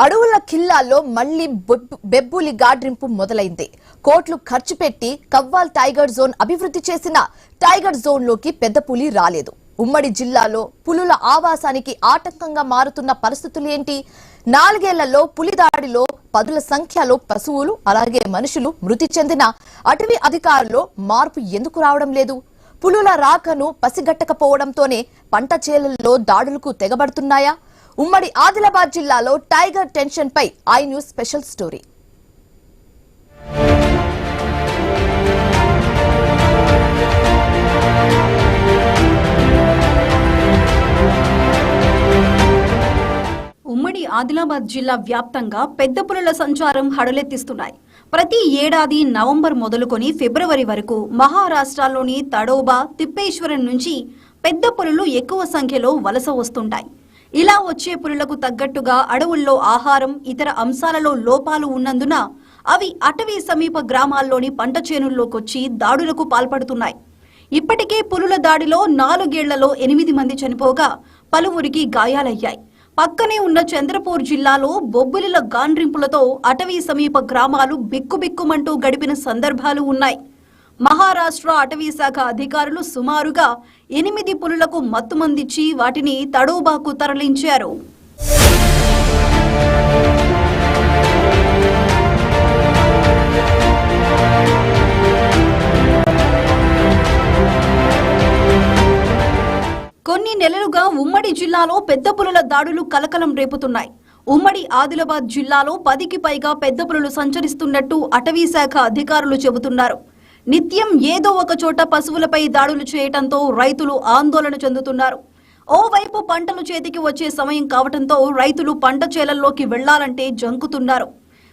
అడవుల ఖిల్లాల్లో మళ్ళీ బొబ్బు- బెబ్బులి గాడ్రింపు మొదలైంది. కోట్లు ఖర్చు పెట్టి కవ్వాల్ టైగర్ జోన్ అభివృద్ధి చేసిన టైగర్ జోన్లోకి పెద్ద పులి రాలేదు. ఉమ్మడి జిల్లాలో పులుల ఆవాసానికి ఆటంకంగా మారుతున్న పరిస్థితులు ఏంటి? నాలుగేళ్ళలో పులి దాడిలో పదుల సంఖ్యలో పశువులు అలాగే మనుషులు మృతి చెందిన అటవీ అధికారుల్లో మార్పు ఎందుకు రావడం లేదు? పులుల రాకను పసిగట్టకపోవడంతోనే పంట చేలల్లో దాడులకు తెగబడుతున్నాయా? ఉమ్మడి ఆదిలాబాద్ జిల్లాలో టైగర్ టెన్షన్ పై ఐ న్యూస్ స్పెషల్ స్టోరీ. ఉమ్మడి ఆదిలాబాద్ జిల్లా వ్యాప్తంగా పెద్ద పులుల సంచారం హడలెత్తిస్తున్నాయి. ప్రతి ఏడాది నవంబర్ మొదలుకొని ఫిబ్రవరి వరకు మహారాష్ట్రలోని తడోబా తిప్పేశ్వరం నుంచి పెద్ద పులులు ఎక్కువ సంఖ్యలో వలస వస్తుంటాయి. ఇలా వచ్చే పులులకు తగ్గట్టుగా అడవుల్లో ఆహారం ఇతర అంశాలలో లోపాలు ఉన్నందున అవి అటవీ సమీప గ్రామాల్లోని పంట చేనుల్లోకొచ్చి దాడులకు పాల్పడుతున్నాయి. ఇప్పటికే పులుల దాడిలో నాలుగేళ్ళలో ఎనిమిది మంది చనిపోగా పలువురికి గాయాలయ్యాయి. పక్కనే ఉన్న చంద్రపూర్ జిల్లాలో బొబ్బిలిల గాండ్రింపులతో అటవీ సమీప గ్రామాలు బిక్కుబిక్కుమంటూ గడిపిన సందర్భాలు ఉన్నాయి. మహారాష్ట్ర అటవీ శాఖ అధికారులు సుమారుగా ఎనిమిది పులులకు మత్తుమందిచ్చి వాటిని తడోబాకు తరలించారు. కొన్ని నెలలుగా ఉమ్మడి జిల్లాలో పెద్ద పులుల దాడులు కలకలం రేపుతున్నాయి. ఉమ్మడి ఆదిలాబాద్ జిల్లాలో పదికి పైగా పెద్ద పులులు సంచరిస్తున్నట్టు అటవీ శాఖ అధికారులు చెబుతున్నారు. నిత్యం ఏదో ఒక చోట పశువులపై దాడులు చేయటంతో రైతులు ఆందోళన చెందుతున్నారు. ఓవైపు పంటలు చేతికి వచ్చే సమయం కావటంతో రైతులు పంట చేలల్లోకి వెళ్ళాలంటే జంకుతున్నారు.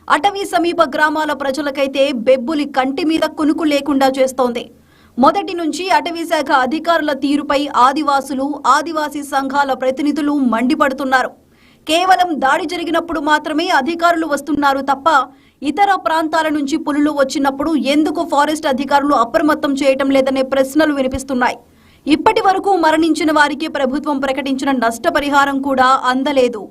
అటవీ సమీప గ్రామాల ప్రజలకైతే బెబ్బులి కంటి మీద కునుకు లేకుండా చేస్తోంది. మొదటి నుంచి అటవీ శాఖ అధికారుల తీరుపై ఆదివాసులు ఆదివాసీ సంఘాల ప్రతినిధులు మండిపడుతున్నారు. కేవలం దాడి జరిగినప్పుడు మాత్రమే అధికారులు వస్తున్నారు తప్ప ఇతర ప్రాంతాల నుంచి పులులు వచ్చినప్పుడు ఎందుకు ఫారెస్ట్ అధికారులు అప్రమత్తం చేయటం లేదనే ప్రశ్నలు వినిపిస్తున్నాయి. ఇప్పటి వరకు మరణించిన వారికి ప్రభుత్వం ప్రకటించిన నష్టపరిహారం కూడా అందలేదు.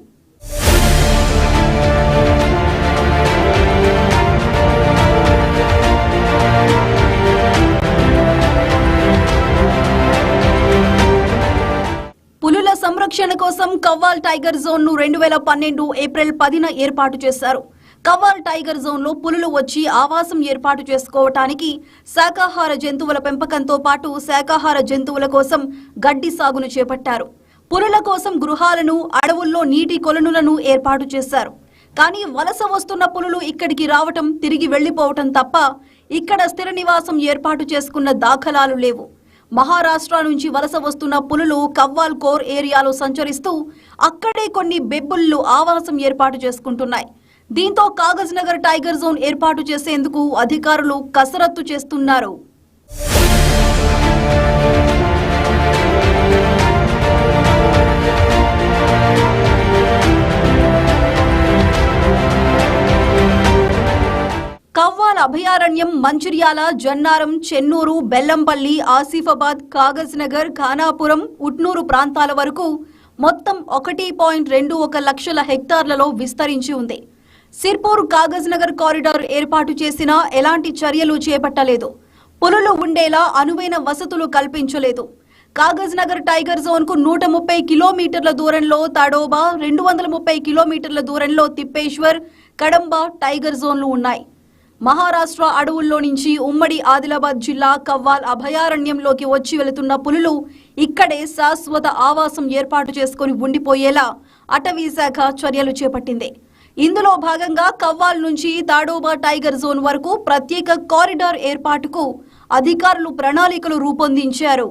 పులుల సంరక్షణ కోసం కవ్వాల్ టైగర్ జోన్ను రెండు వేల పన్నెండు ఏప్రిల్ పదిన ఏర్పాటు చేశారు. కవ్వాల్ టైగర్ జోన్లో పులులు వచ్చి ఆవాసం ఏర్పాటు చేసుకోవటానికి శాకాహార జంతువుల పెంపకంతో పాటు శాకాహార జంతువుల కోసం గడ్డి సాగును చేపట్టారు. పులుల కోసం గృహాలను అడవుల్లో నీటి కొలనులను ఏర్పాటు చేశారు. కానీ వలస వస్తున్న పులులు ఇక్కడికి రావటం తిరిగి వెళ్ళిపోవటం తప్ప ఇక్కడ స్థిర నివాసం ఏర్పాటు చేసుకున్న దాఖలాలు లేవు. మహారాష్ట్ర నుంచి వలస వస్తున్న పులులు కవ్వాల్ కోర్ ఏరియాలో సంచరిస్తూ అక్కడే కొన్ని బెబ్బుళ్ళు ఆవాసం ఏర్పాటు చేసుకుంటున్నాయి. దీంతో కాగజ్ నగర్ టైగర్ జోన్ ఏర్పాటు చేసేందుకు అధికారులు కసరత్తు చేస్తున్నారు. కవ్వాల్ అభయారణ్యం మంచిర్యాల జన్నారం చెన్నూరు బెల్లంపల్లి ఆసిఫాబాద్ కాగజ్ నగర్ ఖానాపురం ఉట్నూరు ప్రాంతాల వరకు మొత్తం ఒకటి పాయింట్ రెండు ఒక లక్షల హెక్టార్లలో విస్తరించి ఉంది. సిర్పూర్ కాగజ్ నగర్ కారిడార్ ఏర్పాటు చేసినా ఎలాంటి చర్యలు చేపట్టలేదు. పులులు ఉండేలా అనువైన వసతులు కల్పించలేదు. కాగజ్ నగర్ టైగర్ జోన్కు నూట ముప్పై కిలోమీటర్ల దూరంలో తడోబా రెండు వందల ముప్పై కిలోమీటర్ల దూరంలో తిప్పేశ్వర్ కడంబ టైగర్ జోన్లు ఉన్నాయి. మహారాష్ట్ర అడవుల్లో నుంచి ఉమ్మడి ఆదిలాబాద్ జిల్లా కవ్వాల్ అభయారణ్యంలోకి వచ్చి వెళుతున్న పులులు ఇక్కడే శాశ్వత ఆవాసం ఏర్పాటు చేసుకుని ఉండిపోయేలా అటవీ శాఖ చర్యలు చేపట్టింది. ఇందులో భాగంగా కవ్వాల్ నుంచి తాడోబా టైగర్ జోన్ వరకు ప్రత్యేక కారిడార్ ఏర్పాటుకు అధికారులు ప్రణాళికలు రూపొందించారు.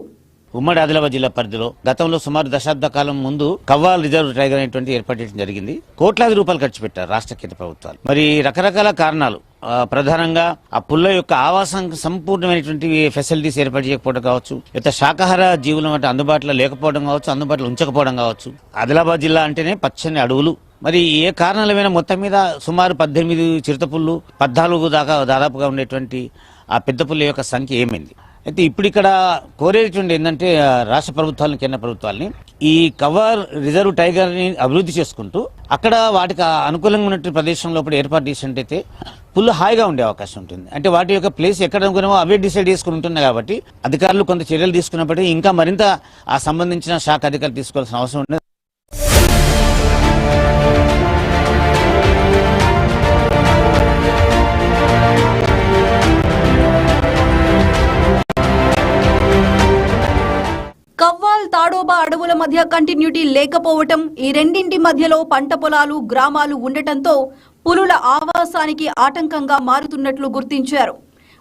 ఉమ్మడి ఆదిలాబాద్ జిల్లా పరిధిలో గతంలో సుమారు దశాబ్ద కాలం ముందు కవ్వాల్ రిజర్వ్ టైగర్ అనేటువంటి ఏర్పాటు జరిగింది. కోట్లాది రూపాయలు ఖర్చు పెట్టారు రాష్ట్ర కేంద్ర ప్రభుత్వాలు. మరి రకరకాల కారణాలు ప్రధానంగా ఆ పుల్ల యొక్క ఆవాసం సంపూర్ణమైనటువంటి ఫెసిలిటీస్ ఏర్పాటు చేయకపోవడం కావచ్చు లేదా శాకాహార జీవుల వంటి అందుబాటులో లేకపోవడం కావచ్చు అందుబాటులో ఉంచకపోవడం కావచ్చు. ఆదిలాబాద్ జిల్లా అంటేనే పచ్చని అడవులు మరి ఏ కారణాలమైన మొత్తం మీద సుమారు పద్దెనిమిది చిరుతపుళ్ళు పద్నాలుగు దాకా దాదాపుగా ఉండేటువంటి ఆ పెద్ద పుల్ల యొక్క సంఖ్య ఏమైంది? అయితే ఇప్పుడు ఇక్కడ కోరేటువంటి ఏంటంటే రాష్ట్ర ప్రభుత్వాలను కేంద్ర ప్రభుత్వాలని ఈ కవర్ రిజర్వ్ టైగర్ని అభివృద్ధి చేసుకుంటూ అక్కడ వాటికి అనుకూలంగా ఉన్నటువంటి ప్రదేశం లోపల ఏర్పాటు చేసినట్టయితే పుల్లు హాయిగా ఉండే అవకాశం ఉంటుంది. అంటే వాటి యొక్క ప్లేస్ ఎక్కడ అనుకున్నామో అవే డిసైడ్ చేసుకుని ఉంటున్నాయి కాబట్టి అధికారులు కొంత చర్యలు తీసుకున్నప్పటికీ ఇంకా మరింత ఆ సంబంధించిన శాఖ అధికారులు తీసుకోవాల్సిన అవసరం ఉండదు. తాడోబా అడవుల మధ్య కంటిన్యూటీ లేకపోవటం ఈ రెండింటి మధ్యలో పంట పొలాలు గ్రామాలు ఉండటంతో పులుల ఆవాసానికి ఆటంకంగా మారుతున్నట్లు గుర్తించారు.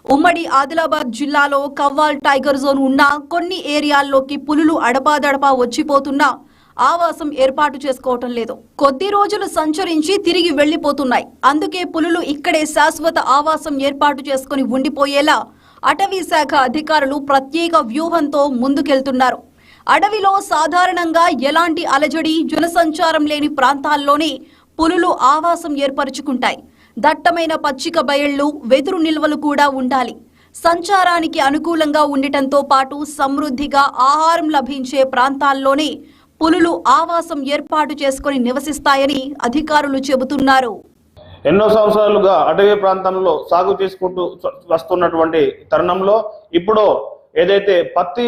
ఉమ్మడి ఆదిలాబాద్ జిల్లాలో కవ్వాల్ టైగర్ జోన్ ఉన్న కొన్ని ఏరియాల్లోకి పులులు అడపాదడపా వచ్చిపోతున్నా ఆవాసం ఏర్పాటు చేసుకోవటం లేదు. కొద్ది రోజులు సంచరించి తిరిగి వెళ్ళిపోతున్నాయి అందుకే పులులు ఇక్కడే శాశ్వత ఆవాసం ఏర్పాటు చేసుకుని ఉండిపోయేలా అటవీ శాఖ అధికారులు ప్రత్యేక వ్యూహంతో ముందుకెళ్తున్నారు. అడవిలో సాధారణంగా ఎలాంటి అలజడి జనసంచారం లేని ప్రాంతాల్లోనే పులులు ఆవాసం ఏర్పరచుకుంటాయి. దట్టమైన పచ్చిక బయళ్ళు వెదురు నిల్వలు కూడా ఉండాలి. సంచారానికి అనుకూలంగా ఉండటంతో పాటు సమృద్ధిగా ఆహారం లభించే ప్రాంతాల్లోనే పులులు ఆవాసం ఏర్పాటు చేసుకుని నివసిస్తాయని అధికారులు చెబుతున్నారు. ఎన్నో సంవత్సరాలుగా అటవీ ప్రాంతంలో సాగు చేసుకుంటూ వస్తున్నటువంటి తరుణంలో ఇప్పుడు ఏదైతే పత్తి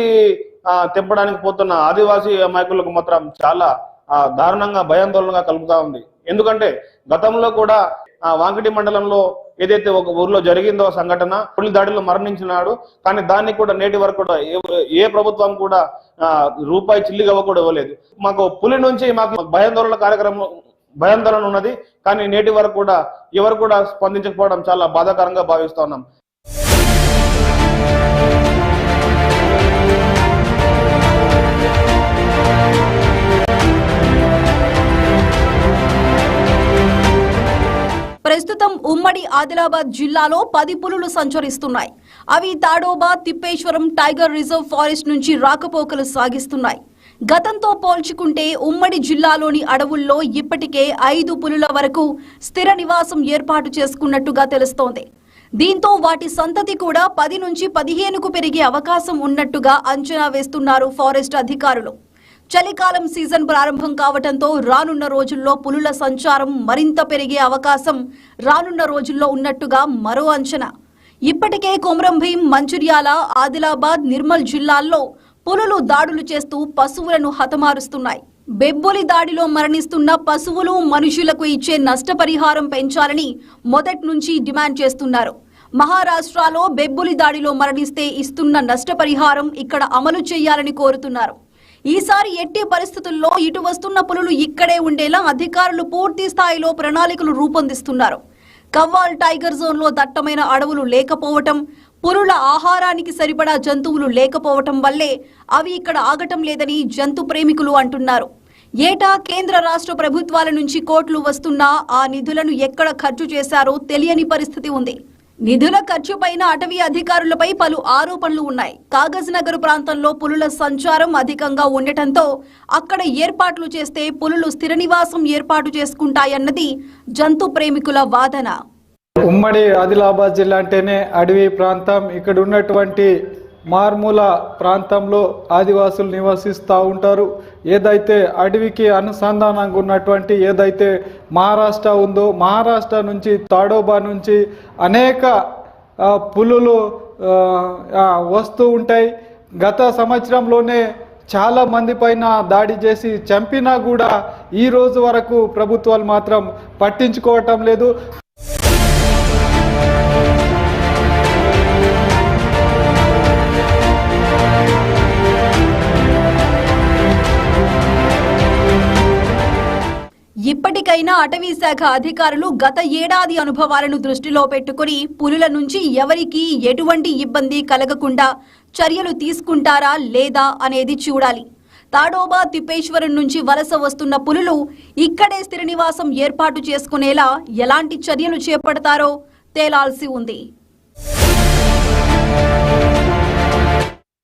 తెంపడానికి పోతున్న ఆదివాసీ అమాయకులకు మాత్రం చాలా దారుణంగా భయాందోళనగా కలుగుతా ఉంది. ఎందుకంటే గతంలో కూడా ఆ, మండలంలో ఏదైతే ఒక ఊర్లో జరిగిందో సంఘటన పులి దాడిలో మరణించినాడు. కానీ దాన్ని కూడా నేటి వరకు కూడా ఏ- ఏ ప్రభుత్వం కూడా రూపాయి చిల్లిగవ్వ కూడా ఇవ్వలేదు. మాకు పులి నుంచి మాకు భయాందోళన కార్యక్రమం భయాందోళన ఉన్నది. కానీ నేటి వరకు కూడా ఎవరు కూడా స్పందించకపోవడం చాలా బాధాకరంగా భావిస్తున్నాం ఆదిలాబాద్ జిల్లాలో పది పులులు సంచరిస్తున్నాయి. అవి Tadoba Tippeshwaram tiger reserve forest నుంచి రాకపోకలు సాగిస్తున్నాయి. గతంతో పోల్చుకుంటే ఉమ్మడి జిల్లాలోని అడవుల్లో ఇప్పటికే ఐదు పులుల వరకు స్థిర నివాసం ఏర్పాటు చేసుకున్నట్టుగా తెలుస్తోంది. దీంతో వాటి సంతతి కూడా పది నుంచి పదిహేనుకు పెరిగే అవకాశం ఉన్నట్టుగా అంచనా వేస్తున్నారు ఫారెస్ట్ అధికారులు. చలికాలం సీజన్ ప్రారంభం కావటంతో రానున్న రోజుల్లో పులుల సంచారం మరింత పెరిగే అవకాశం రానున్న రోజుల్లో ఉన్నట్టుగా మరో అంచనా. ఇప్పటికే కొమరంభీం మంచిర్యాల ఆదిలాబాద్ నిర్మల్ జిల్లాల్లో పులులు దాడులు చేస్తూ పశువులను హతమారుస్తున్నాయి. బెబ్బులి దాడిలో మరణిస్తున్న పశువులు మనుషులకు ఇచ్చే నష్టపరిహారం పెంచాలని మొదటి నుంచి డిమాండ్ చేస్తున్నారు. మహారాష్ట్రలో బెబ్బులి దాడిలో మరణిస్తే ఇస్తున్న నష్టపరిహారం ఇక్కడ అమలు చేయాలని కోరుతున్నారు. ఈసారి ఎట్టి పరిస్థితుల్లో ఇటు వస్తున్న పులులు ఇక్కడే ఉండేలా అధికారులు పూర్తి స్థాయిలో ప్రణాళికలు రూపొందిస్తున్నారు. కవ్వాల్ టైగర్ జోన్లో దట్టమైన అడవులు లేకపోవటం పులుల ఆహారానికి సరిపడా జంతువులు లేకపోవటం వల్లే అవి ఇక్కడ ఆగటం లేదని జంతు ప్రేమికులు అంటున్నారు. ఏటా కేంద్ర రాష్ట్ర ప్రభుత్వాల నుంచి కోట్లు వస్తున్నా ఆ నిధులను ఎక్కడ ఖర్చు చేశారో తెలియని పరిస్థితి ఉంది. నిధుల ఖర్చుపైన అటవీ అధికారులపై పలు ఆరోపణలు ఉన్నాయి. కాగజ్ నగర్ ప్రాంతంలో పులుల సంచారం అధికంగా ఉండటంతో అక్కడ ఏర్పాట్లు చేస్తే పులులు స్థిర నివాసం ఏర్పాటు చేసుకుంటాయన్నది జంతు ప్రేమికుల వాదన. ఉమ్మడి ఆదిలాబాద్ జిల్లా అంటేనే అడవి ప్రాంతం. ఇక్కడ ఉన్నటువంటి మార్మూల ప్రాంతంలో ఆదివాసులు నివసిస్తూ ఉంటారు. ఏదైతే అడవికి అనుసంధానంగా ఉన్నటువంటి ఏదైతే మహారాష్ట్ర ఉందో మహారాష్ట్ర నుంచి తాడోబా నుంచి అనేక పులులు వస్తూ ఉంటాయి. గత సంవత్సరంలోనే చాలా మంది పైన దాడి చేసి చంపినా కూడా ఈ రోజు వరకు ప్రభుత్వాలు మాత్రం పట్టించుకోవటం లేదు. ఇప్పటికైనా అటవీ శాఖ అధికారులు గత ఏడాది అనుభవాలను దృష్టిలో పెట్టుకుని పులుల నుంచి ఎవరికీ ఎటువంటి ఇబ్బంది కలగకుండా చర్యలు తీసుకుంటారా లేదా అనేది చూడాలి. తాడోబా తిప్పేశ్వరం నుంచి వలస వస్తున్న పులులు ఇక్కడే స్థిర నివాసం ఏర్పాటు చేసుకునేలా ఎలాంటి చర్యలు చేపడతారో తేలాల్సి ఉంది.